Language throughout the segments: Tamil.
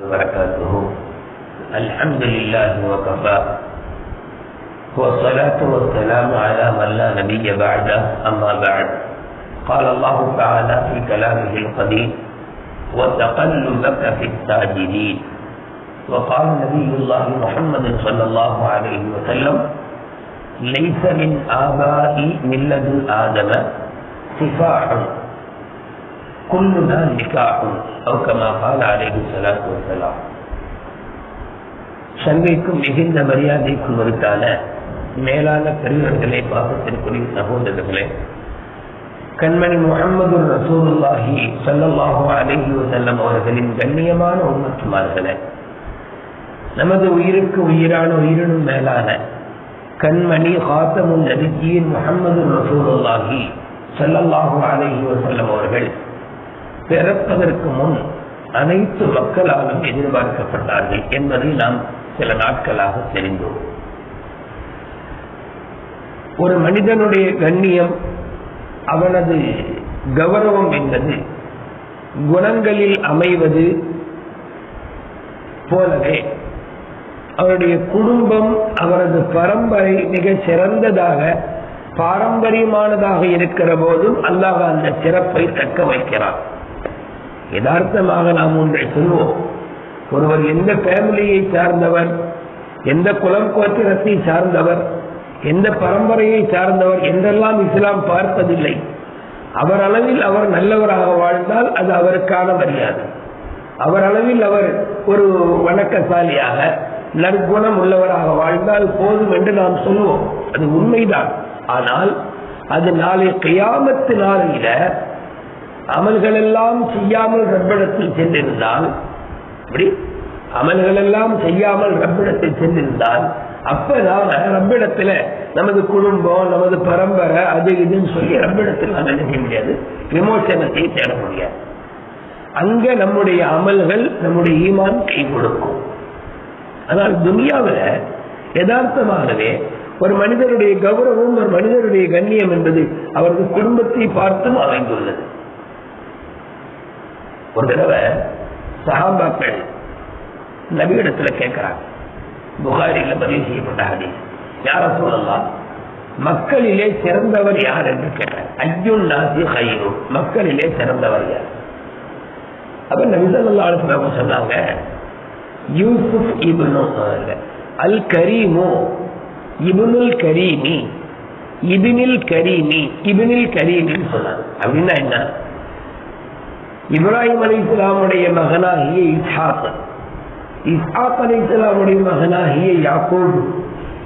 وبركاته. الحمد لله وكفى. والصلاة والسلام على من لا نبي بعده أما بعد. قال الله تعالى في كلامه القديم وتقلبك في الساجدين. وقال نبي الله محمد صلى الله عليه وسلم ليس من آباء من لدن آدم سفاح كلنا نكاح أو كما قال عليه الصلاة والسلام சங்கைக்கும் மிகுந்த மரியாதைக்கும் உரித்தான மேலான பெரியவர்களே பாசத்திற்குரிய சகோதரர்களே கண்மணி முகமது ரசூலுல்லாஹி சல்லல்லாஹு அலைஹி வஸல்லம் அவர்களின் கண்ணியமான உம்மத்துமார்களே நமது உயிருக்கு உயிரான உயிரினும் மேலான கண்மணி ஹாத்தமுன் நபிஜியின் முகமது ரசூலுல்லாஹி சல்லல்லாஹு அலைஹி வஸல்லம் அவர்கள் பிறப்பதற்கு முன் அனைத்து மக்களாலும் எதிர்பார்க்கப்பட்டார்கள் என்பதை நாம் சில நாட்களாக தெரிந்தோம். ஒரு மனிதனுடைய கண்ணியம் அவனது கௌரவம் என்பது குணங்களில் அமைவது போலவே அவருடைய குடும்பம் அவரது பரம்பரை மிக சிறந்ததாக பாரம்பரியமானதாக இருக்கிற போதும் அல்லாஹ் அந்த சிறப்பை தக்க வைக்கிறான். யதார்த்தமாக நாம் ஒன்றை சொல்வோம். ஒருவர் எந்த ஃபேமிலியை சார்ந்தவர் எந்த குலம் கோத்திரத்தை சார்ந்தவர் எந்த பரம்பரையை சார்ந்தவர் என்றெல்லாம் இஸ்லாம் பார்ப்பதில்லை அவர் அளவில் அவர் நல்லவராக வாழ்ந்தால் அது அவருக்கான மரியாதை. அவர் அளவில் அவர் ஒரு வணக்கசாலியாக நற்குணம் உள்ளவராக வாழ்ந்தால் போதும் என்று நாம் சொல்வோம். அது உண்மைதான். ஆனால் அது நாளை கையாமத்து நாளையில அமல்கள் எல்லாம் செய்யாமல் ரப்பிடத்தில் சென்றிருந்தால் இப்படி அமல்கள் எல்லாம் செய்யாமல் ரப்பிடத்தில் சென்றிருந்தால் அப்ப நாம ரப்பிடத்துல நமது குடும்பம் நமது பரம்பரை அது இதுன்னு சொல்லி ரப்பிடத்தில் நாம நினைக்க செய்ய முடியாது. விமோசனத்தை தேட முடியாது. அங்க நம்முடைய அமல்கள் நம்முடைய ஈமான் கை கொடுக்கும். ஆனால் துனியாவில் யதார்த்தமாகவே ஒரு மனிதருடைய கௌரவம் ஒரு மனிதருடைய கண்ணியம் என்பது அவரது குடும்பத்தை பார்த்தும் அமைந்துள்ளது. ஒரு தடவை சஹாபாக்கள் நபியிடத்துல கேட்கிறாங்க புகாரில பதிவு செய்யப்பட்ட ஹதீஸ். யார சொல்லலாம் மக்களிலே சிறந்தவர் யார் என்று கேட்டார். ஐயுன் நாசி ஹைரு. மக்களிலே சிறந்தவர் யார்? அப்ப நபிசல்லாஹு சொன்னாங்க யூசுப் இபுனு அல் கரீமு இபுனுல் கரீமி இபினில் கரீமி இபினில் கரீமின்னு சொன்னாங்க. அப்படின்னா என்ன? இப்ராஹிம் அலி இஸ்லாமுடைய மகனாகிய இஸ்ஹாக். இஸ்ஹாக் அலி இஸ்லாமுடைய மகனாகிய யாக்கூப்.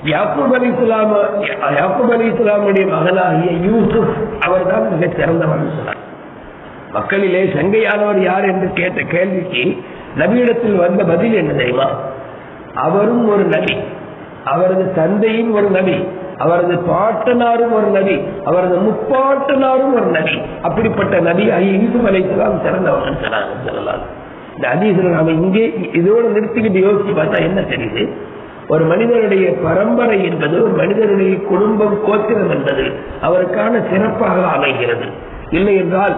யாக்கூப் அலி இஸ்லாம யாக்கூப் அலி இஸ்லாமுடைய மகனாகிய யூசுப் அவர் தான் மிக சிறந்தவர் மக்களிலே சங்கையானவர் யார் என்று கேட்ட கேள்விக்கு நபியிடத்தில் வந்த பதில் என்ன தெரியுமா? அவரும் ஒரு நபி. அவரது தந்தையும் ஒரு நபி. அவரது பாட்டனாரும் ஒரு நபி அவரது முப்பாட்டனாரும் ஒரு நபி. அப்படிப்பட்ட நபி ஐந்து அலைசலாம் சிறந்தவர்கள் சொல்லலாம் இந்த அதீசில் நாம இங்கே இதோடு நிறுத்திக்கிட்டு யோசிச்சு பார்த்தா என்ன தெரியுது? ஒரு மனிதனுடைய பரம்பரை என்பது ஒரு மனிதனுடைய குடும்பம் கோத்திரம் என்பது அவருக்கான சிறப்பாக அமைகிறது. இல்லை என்றால்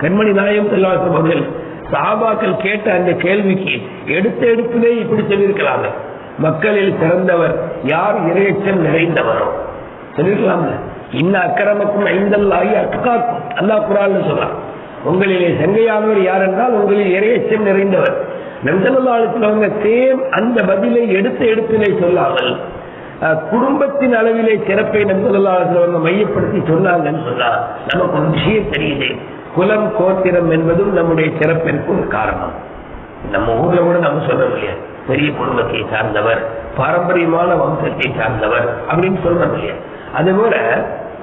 கண்மணி நாயம் செல்வாசம் அவர்கள் சாபாக்கள் கேட்ட அந்த கேள்விக்கு எடுத்த எடுப்பிலே இப்படி சொல்லியிருக்கிறார்கள். மக்களில் சிறந்தவர் யார் இறையச்சம் நிறைந்தவரோ? சொல்லிருக்கலாம்ல. இன்ன அக்கிரமக்கும் ஐந்தல்லாகி அக்காக்கும் அல்லா குரான் சொல்றான். உங்களிலே செங்கையானவர் யார் என்றால் உங்களில் இறையச்சம் நிறைந்தவர். நம்சல்லாளத்தில் அவங்க சேம் அந்த பதிலை எடுத்த எடுப்பிலே சொல்லாமல் குடும்பத்தின் அளவிலே சிறப்பை நம்சல்லாளத்தில் அவங்க மையப்படுத்தி சொன்னாங்கன்னு சொன்னா நமக்கு ஒரு விஷயம் தெரியுது. குலம் கோத்திரம் என்பதும் நம்முடைய சிறப்பிற்கு ஒரு காரணம். நம்ம ஊர்ல கூட நம்ம சொல்ல முடியாது. பெரிய குடும்பத்தை சார்ந்தவர் பாரம்பரியமான வம்சத்தை சார்ந்தவர் அப்படின்னு சொல்ல முடியாது அதுபோல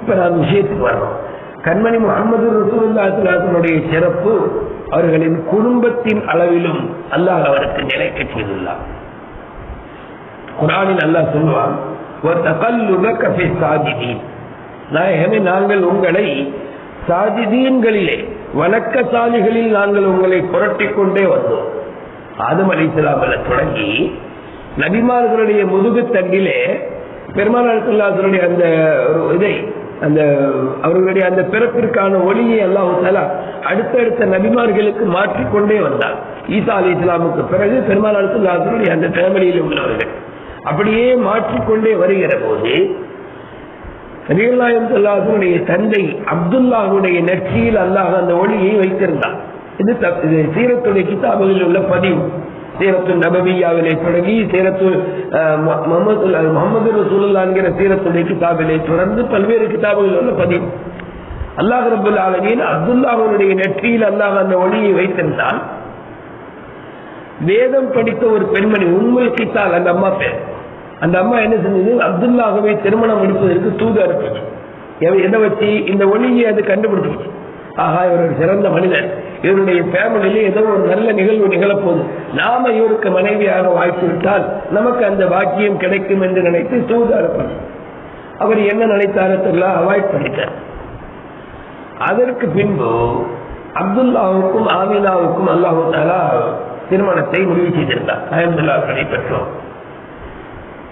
இப்ப நான் விஷயத்துக்கு வர்றோம் கண்மணி முகமது ரசூல்லாத்துடைய சிறப்பு அவர்களின் குடும்பத்தின் அளவிலும் அல்லாஹ் அவருக்கு நிலைக்க செய்துள்ளார் குரானில் அல்லாஹ் சொல்லுவான் நாங்கள் உங்களை சாஜிதீன்களிலே வணக்கசாலிகளில் நாங்கள் உங்களை புரட்டிக் கொண்டே வந்தோம். ஆதம் அலிசலாமல தொடங்கி நபிமார்களுடைய முதுகு தண்டிலே பெருமாள் அந்த இதை அந்த அவர்களுடைய அந்த பிறப்பிற்கான ஒளியை அல்லாஹு தாலா அடுத்தடுத்த நபிமார்களுக்கு மாற்றிக்கொண்டே வந்தார். ஈசா அலி இஸ்லாமுக்கு பிறகு பெருமாள் அந்த ஃபேமிலியில் உள்ளவர்கள் அப்படியே மாற்றிக்கொண்டே வருகிற போது நபிகள்நாயம் சொல்லாசனுடைய தந்தை அப்துல்லாஹுடைய நெற்றியில் அல்லாஹ் அந்த ஒளியை வைத்திருந்தார் இது இது சீரத்துடைய கிதாபுகளில் உள்ள பதிவு. சீரத்து நபவியாவிலே தொடங்கி சீரத்து முகமது முகமது ரசூலுல்லாஹ் என்கிற சீரத்துடைய கிதாபிலே தொடர்ந்து பல்வேறு கிதாபுகளில் உள்ள பதிவு. அல்லாஹ் ரபுல் ஆலமீன் அப்துல்லாஹனுடைய நெற்றியில் அல்லாஹ் அந்த ஒளியை வைத்திருந்தால் வேதம் படித்த ஒரு பெண்மணி உண்மல் கித்தால் அந்த அம்மா பேர். அந்த அம்மா என்ன செஞ்சது? அப்துல்லாகவே திருமணம் முடிப்பதற்கு தூது அனுப்பிச்சு எதை வச்சு இந்த ஒளியை அது கண்டுபிடிச்சிச்சு ஆகா இவர் ஒரு சிறந்த மனிதன் இவருடைய ஃபேமிலியில ஏதோ ஒரு நல்ல நிகழ்வு நிகழப்போகுது. நாம இவருக்கு மனைவியாக வாய்ப்பு விட்டால் நமக்கு அந்த பாக்கியம் கிடைக்கும் என்று நினைத்து தூது அனுப்பணும் அவர் என்ன நினைத்தாரோ தெரியல அவாய்ட் பண்ணிட்டார். அதற்கு பின்பு அப்துல்லாவுக்கும் ஆமீனாவுக்கும் அல்லாஹு தாலா திருமணத்தை முடிவு செய்திருந்தார். அஹமதுல்லா நடைபெற்றோம்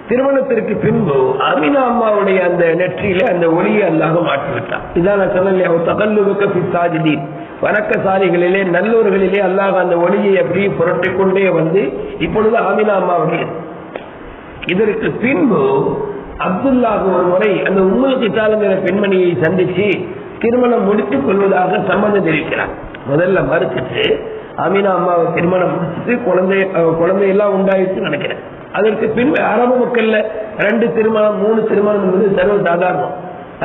திருமணத்திற்கு பின்பு அமினா அம்மாவுடைய அந்த நெற்றியில அந்த ஒளியை அல்லாஹ் மாற்றி விட்டார் இதான் நான் சொன்னேன் தகல்லுக்கு சாஜிதி வணக்கசாலிகளிலே நல்லோர்களிலே அல்லாஹ் அந்த ஒளியை அப்படியே புரட்டிக் கொண்டே வந்து இப்பொழுது அமினா அம்மாவுடைய இதற்கு பின்பு அப்துல்லாஹ் ஒரு முறை அந்த உம்முல் கித்தாலுங்கிற பெண்மணியை சந்திச்சு திருமணம் முடித்துக் கொள்வதாக சம்மதம் தெரிவிக்கிறார். முதல்ல மறுத்துட்டு அமீனா அம்மாவை திருமணம் முடிச்சுட்டு குழந்தை குழந்தையெல்லாம் உண்டாயிடுச்சு நினைக்கிறேன். அதற்கு பின்பு அரபு மக்கள்ல ரெண்டு திருமணம் மூணு திருமணம் என்பது சர்வ சாதாரணம்.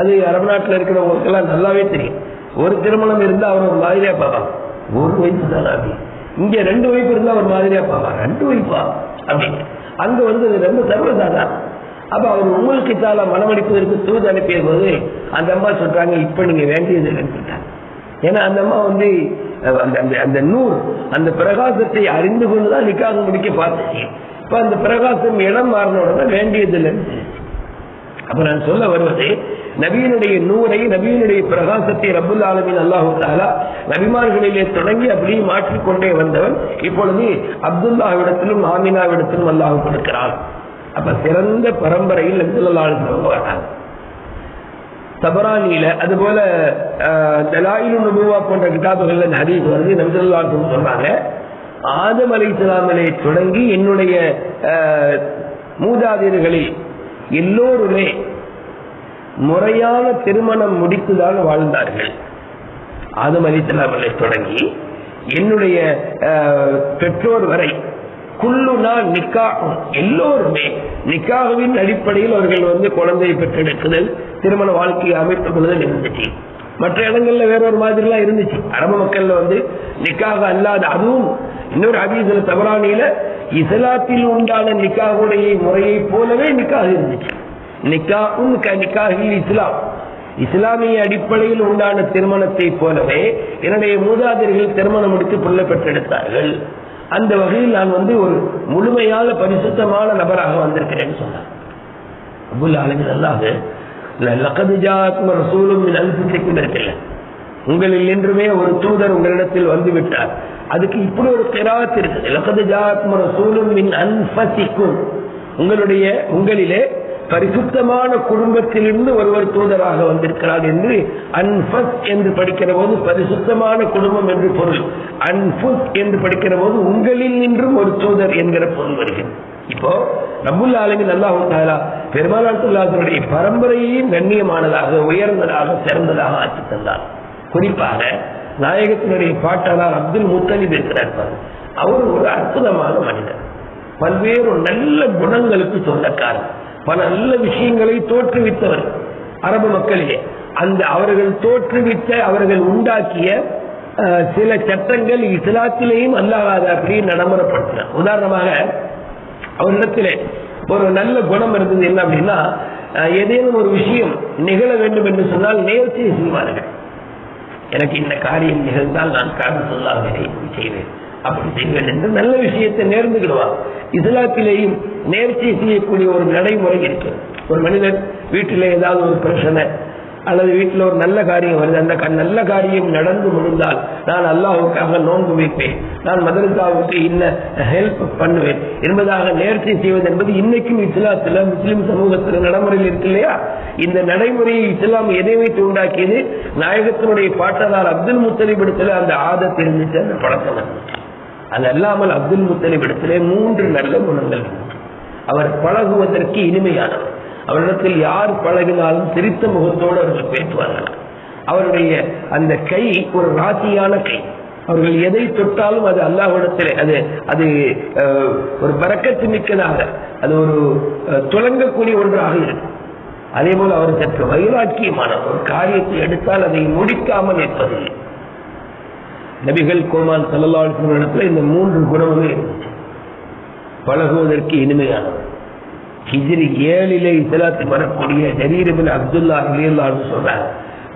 அது அரபு நாட்டில் இருக்கிறவங்களுக்கு எல்லாம் நல்லாவே தெரியும். ஒரு திருமணம் இருந்தா அவர் ஒரு மாதிரியா பார்ப்பாங்க ஒரு வயசு தானே அப்படி. இங்க ரெண்டு வைப்பு இருந்தா ஒரு மாதிரியா பார்ப்பாங்க ரெண்டு வைப்பா. அப்படின்னு அங்க வந்து ரொம்ப சர்வசாதாரணம். அப்ப அவர் உங்களுக்கு தால மனமடிப்பதற்கு தூது அனுப்பிய போது அந்த அம்மா சொல்றாங்க இப்ப நீங்க வேண்டியது இல்லைன்னு ஏன்னா அந்த அம்மா வந்து அந்த அந்த அந்த நூல் அந்த பிரகாசத்தை அறிந்து கொண்டுதான் நிக்காக முடிக்க பார்த்துச்சு. இப்ப அந்த பிரகாசம் இடம் மாறின உடனே வேண்டியது இல்லைன்னு அப்ப நான் சொல்ல வருவது நபியினுடைய நூரை நபியினுடைய பிரகாசத்தை ரபுல் ஆலமின் அல்லாஹு தாலா நபிமார்களிலே தொடங்கி அப்படியே மாற்றிக்கொண்டே வந்தவன் இப்பொழுது அப்துல்லாவிடத்திலும் ஆமினாவிடத்திலும் அல்லாஹ் கொடுக்கிறான். அப்ப சிறந்த பரம்பரையில் நபிசுல்லாலும் வராங்க. தபரானியில அதுபோல தலாயிலு நபுவா போன்ற கிதாபுகள்ல ஹதீஸ் வருது நபிசுல்லாலும் சொன்னாங்க. ஆதம் அலை இஸ்லாமிலே தொடங்கி என்னுடைய அஹ், எல்லோருமே முறையான திருமணம் முடித்துதான் வாழ்ந்தார்கள். ஆதம் அவர்களை தொடங்கி என்னுடைய பெற்றோர் வரை குல்லுனா நிக்காகும். எல்லோருமே நிக்காகவின் அடிப்படையில் அவர்கள் வந்து குழந்தையை பெற்றெடுக்குதல் திருமண வாழ்க்கையை அமைத்துக் கொள்ளுதல் இருந்துச்சு. மற்ற இடங்கள்ல வேற ஒரு மாதிரிலாம் இருந்துச்சு. அரபு மக்கள்ல வந்து நிக்காக அல்லாத அதுவும் இன்னொரு ஹதீஸ்ல தவறானியில இஸ்லாத்தில் உண்டான நிக்காகுடைய முறையை போலவே நிக்காக இருந்துச்சு. நிக்காஹும் க நிக்காஹில் இஸ்லாம். இஸ்லாமிய அடிப்படையில் உண்டான திருமணத்தை போலவே என்னுடைய மூதாதையர்கள் திருமணம் முடித்து பிள்ளை பெற்றெடுத்தார்கள். அந்த வகையில் நான் வந்து ஒரு முழுமையான பரிசுத்தமான நபராக வந்திருக்கிறேன்னு சொன்னார். அபுல் ஆலமின் அல்லாஹ் ரசூலும் மின் உங்களில் என்றுமே ஒரு தூதர் உங்களிடத்தில் வந்து விட்டார் அதுக்கு இப்படி ஒரு கிராத் இருக்குது. லக்கது ஜாத்ம ரசூலும் அன்பசிக்கும் உங்களுடைய உங்களிலே பரிசுத்தமான குடும்பத்திலிருந்து ஒருவர் தூதராக வந்திருக்கிறார் என்று அன்பஸ் என்று படிக்கிற போது பரிசுத்தமான குடும்பம் என்று பொருள். அன்புஸ் என்று படிக்கிற போது உங்களில் நின்றும் ஒரு தூதர் என்கிற பொருள் வருகிறது. இப்போ நம்முள்ள ஆலமின் அல்லாஹு தாலா பெருமானாத்துடைய பரம்பரையையும் கண்ணியமானதாக உயர்ந்ததாக சிறந்ததாக ஆக்கி தந்தார். குறிப்பாக நாயகத்தினுடைய பாட்டாளர் அப்துல் முத்தலிப் இருக்கிறார் அவர் ஒரு அற்புதமான மனிதர். பல்வேறு நல்ல குணங்களுக்கு சொந்தக்காரர். பல நல்ல விஷயங்களை தோற்றுவித்தவர் அரபு மக்களிலே. அந்த அவர்கள் தோற்றுவித்த அவர்கள் உண்டாக்கிய சில சட்டங்கள் இஸ்லாத்திலேயும் அல்லாத அப்படி நடைமுறைப்படுத்தின. உதாரணமாக அவரிடத்திலே ஒரு நல்ல குணம் இருந்தது என்ன அப்படின்னா ஏதேனும் ஒரு விஷயம் நிகழ வேண்டும் என்று சொன்னால் நேர்ச்சியை செய்வார்கள். எனக்கு இந்த காரியம் நிகழ்ந்தால் நான் காரணம் சொல்லாமல் செய்வேன். அப்படி செய்வேன் என்று நல்ல விஷயத்தை நேர்ந்துகிடுவார் இஸ்லாத்திலேயும் நேர்ச்சி செய்யக்கூடிய ஒரு நடைமுறை இருக்கு. ஒரு மனிதன் வீட்டில் ஏதாவது ஒரு பிரச்சனை அல்லது வீட்டில் ஒரு நல்ல காரியம் வருது அந்த க- நல்ல காரியம் நடந்து முடிந்தால் நான் அல்லாஹுக்காக நோன்பு வைப்பேன். நான் மதரசாவுக்கு இன்ன ஹெல்ப் பண்ணுவேன். என்பதாக நேர்ச்சி செய்வது என்பது இன்னைக்கும் இஸ்லாத்தில் முஸ்லிம் சமூகத்தில் நடைமுறையில் இருக்கு இல்லையா? இந்த நடைமுறையை இஸ்லாம் எதை வைத்து உண்டாக்கியது? நாயகத்தினுடைய பாட்டனார் அப்துல் முத்தலிப் அந்த ஆதத்து இருந்துச்சு அந்த பழக்கம் அது அல்லாமல் அப்துல் முத்தலிப் இடத்திலே மூன்று நல்ல குணங்கள். அவர் பழகுவதற்கு இனிமையானவர். அவரிடத்தில் யார் பழகினாலும் சிரித்த முகத்தோடு அவர்கள் பேசுவார்கள். அவருடைய அந்த கை ஒரு ராசியான கை. அவர்கள் எதை தொட்டாலும் அது அல்லாஹ்விடத்திலே அது அது அஹ், ஒரு பறக்கத்து மிக்கதாக அது ஒரு துலங்கக்கூடிய ஒன்றாக இருக்கும். அதே போல அவர் சற்று வைராக்கியமான ஒரு காரியத்தை எடுத்தால் அதை முடிக்காமல் இருப்பதில்லை நபிகள் கோமான் சொன்ன இடத்துல இந்த மூன்று குணமுமே பழகுவதற்கு இனிமையானவர் ஹிஜ்ரி ஏழிலே இஸ்லாத்தில் வரக்கூடிய ஜரீரபில் அப்துல்லா அலியல்லான்னு சொல்றாங்க.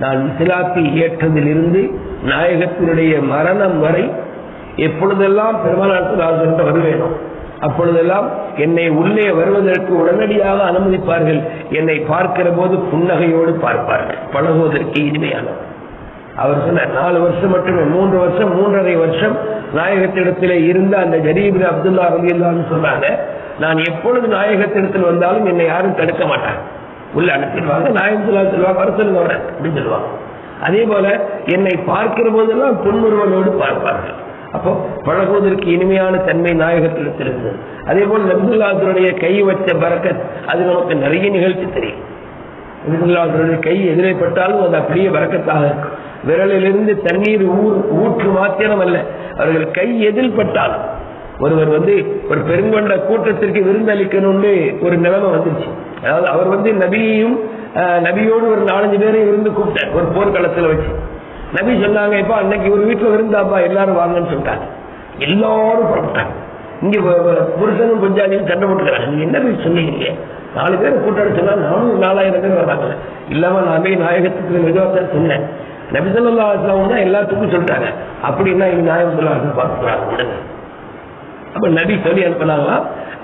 நான் இஸ்லாத்தை ஏற்றதிலிருந்து நாயகத்தினுடைய மரணம் வரை எப்பொழுதெல்லாம் பெருமானார் வருவேனோ அப்பொழுதெல்லாம் என்னை உள்ளே வருவதற்கு உடனடியாக அனுமதிப்பார்கள். என்னை பார்க்கிற போது புன்னகையோடு பார்ப்பார்கள். பழகுவதற்கு இனிமையானவர் அவர் சொன்ன நாலு வருஷம் மட்டுமே மூன்று வருஷம் மூன்றரை வருஷம் நாயகத்திடத்திலே இருந்த அந்த ஜரீபின் அப்துல்லா ரலியல்லாஹு சொன்னாங்க நான் எப்பொழுது நாயகத்திடத்தில் வந்தாலும் என்னை யாரும் தடுக்க மாட்டாங்க. உள்ள அனுப்பிடுவாங்க நாயகம் சொல்லுவாங்க வர சொல்லுங்க அவரை அப்படின்னு சொல்லுவாங்க. அதே போல என்னை பார்க்கிற போதெல்லாம் புன்முருவனோடு பார்ப்பார்கள். அப்போ பழகுவதற்கு இனிமையான தன்மை நாயகத்திடத்தில் இருந்தது அதே போல் நபிசுல்லாத்துடைய கை வச்ச பறக்கத் அது நமக்கு நிறைய நிகழ்ச்சி தெரியும். நபிசுல்லாத்துடைய கை எதிரே பட்டாலும் அது அப்படியே பறக்கத்தாக இருக்கும். விரலிலிருந்து தண்ணீர் ஊர் ஊற்று மாத்திரம் அல்ல அவர்கள் கை எதில் ஒருவர் வந்து ஒரு பெருங்கொண்ட கூட்டத்திற்கு விருந்தளிக்கணும்னு ஒரு நிலைமை வந்துருச்சு. அதாவது அவர் வந்து நபியையும் நபியோடு ஒரு நாலஞ்சு பேரையும் விருந்து கூப்பிட்டார் ஒரு போர்க்களத்துல வச்சு. நபி சொன்னாங்க இப்ப அன்னைக்கு ஒரு வீட்டுல விருந்தாப்பா எல்லாரும் வாங்கன்னு சொல்லிட்டாங்க. எல்லாரும் புறப்பட்டாங்க. இங்க புருஷனும் பஞ்சாலியும் சண்டை போட்டுக்கிறாங்க. நீங்க என்ன போய் சொன்னீங்க? நாலு பேர் கூட்டாடு சொன்னா நானும் நாலாயிரம் பேர் வராங்க. இல்லாம நான் நாயகத்துக்கு மெதுவாக சொன்னேன். நபிசல்லா அஸ்லாம் தான் எல்லாத்துக்கும் சொல்லிட்டாங்க அப்படின்னா இவங்க நாயகம் பார்த்துக்கிறாங்க விடுங்க. அப்ப நபி சொல்லி அனுப்பினாங்களா?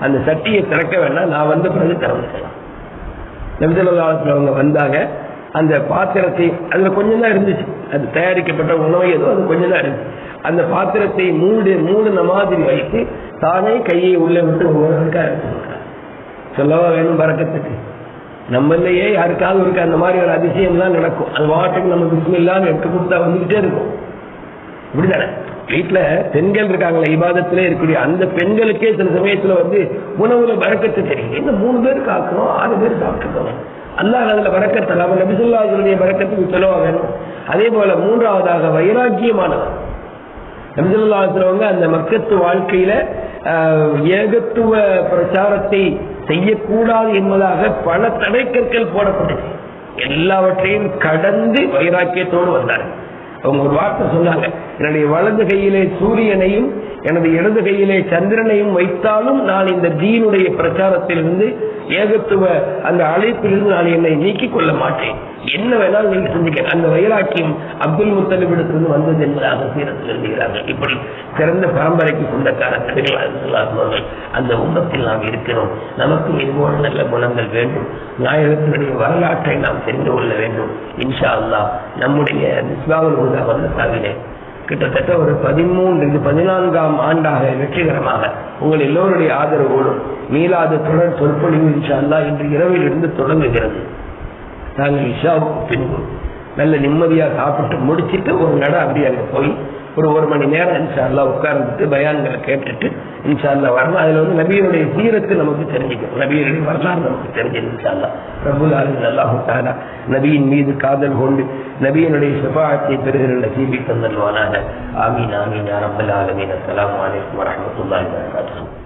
அந்த சட்டியை திறக்க வேண்டாம் நான் வந்த பிறகு திறந்துக்கலாம் நபிசல்லாத்துல அவங்க வந்தாங்க. அந்த பாத்திரத்தை அதுல கொஞ்சம் தான் இருந்துச்சு. அது தயாரிக்கப்பட்ட உணவு ஏதோ அது கொஞ்சம் தான் இருந்துச்சு. அந்த பாத்திரத்தை மூடு மூடின மாதிரி வைத்து தானே கையை உள்ளே விட்டு சொல்லவா வேணும் பறக்கத்துக்கு. நம்மளையே யாருக்காவது இருக்கு அந்த மாதிரி ஒரு அதிசயம் தான் நடக்கும். அது வாட்டுக்கு நம்ம பிஸ்மில்லான்னு எடுத்து கொடுத்தா வந்துகிட்டே இருக்கும். இப்படிதானே? வீட்டுல பெண்கள் இருக்காங்களே இபாதத்திலே இருக்கக்கூடிய அந்த பெண்களுக்கே சில சமயத்துல வந்து உணவுல பறக்கத்து தெரியும். என்ன மூணு பேர் காக்கணும் ஆறு பேர் சாப்பிட்டுக்கணும் அல்லாஹ் அதுல பறக்கத்து நம்ம நபிசுல்லாவுடைய பறக்கத்துக்கு சொல்லவா வேணும். அதே போல மூன்றாவதாக வைராக்கியமானவர். நபிசுல்லாத்துறவங்க அந்த மக்கத்து வாழ்க்கையில ஆஹ், ஏகத்துவ பிரச்சாரத்தை செய்யக்கூடாது என்பதாக பல தடைக்கற்கள் போடப்பட்டது. எல்லாவற்றையும் கடந்து வைராக்கியத்தோடு வந்தார்கள். அவங்க ஒரு வார்த்தை சொன்னாங்க என்னுடைய வலது கையிலே சூரியனையும் எனது இடது கையிலே சந்திரனையும் வைத்தாலும் நான் இந்த தீனுடைய பிரச்சாரத்திலிருந்து ஏகத்துவ அந்த அழைப்பிலிருந்து நான் என்னை நீக்கிக் கொள்ள மாட்டேன். என்ன வேணாலும் நீங்க செஞ்சுக்க. அந்த வைராக்கியம் அப்துல் முத்தலிபிடத்திலிருந்து வந்தது என்பதாக சீரத்தில் எழுதுகிறார்கள். இப்படி சிறந்த பரம்பரைக்கு சொந்தக்கார நபிகள் அந்த உண்மத்தில் நாம் இருக்கிறோம். நமக்கு இதுபோல நல்ல குணங்கள் வேண்டும். நாயகத்தினுடைய வரலாற்றை நாம் தெரிந்து கொள்ள வேண்டும். இன்ஷா அல்லா நம்முடைய நிஸ்பாவுல் ஊதா வந்த சாவிலே கிட்டத்தட்ட ஒரு பதிமூன்று இது பதினான்காம் ஆண்டாக வெற்றிகரமாக உங்கள் எல்லோருடைய ஆதரவோடும் மீளாத தொடர் சொற்பொழிவு இன்ஷா அல்லா இன்று இரவில் இருந்து தொடங்குகிறது. நாங்கள் இஷாவுக்கு பின்பு நல்ல நிம்மதியா சாப்பிட்டு முடிச்சிட்டு ஒரு நட அப்படியே அங்க போய் ஒரு ஒரு மணி நேரம் இன்ஷால்லா உட்கார்ந்துட்டு பயான்களை கேட்டுட்டு இன்ஷா வரணும் அதுல வந்து நபியனுடைய சீரத்து நமக்கு தெரிஞ்சுக்கும். நபியனுடைய வரலாறு நமக்கு தெரிஞ்சது இன்ஷா அல்லாஹ் ரபுல் ஆலமின் அல்லாஹு நபியின் மீது காதல் கொண்டு நபியனுடைய ஷஃபாஅத்தை பெறுகிற நசீபி தந்தல்வானாக ஆமீன் ஆமீன் யா ரப்பல் ஆலமீன். அஸ்ஸலாமு அலைக்கும்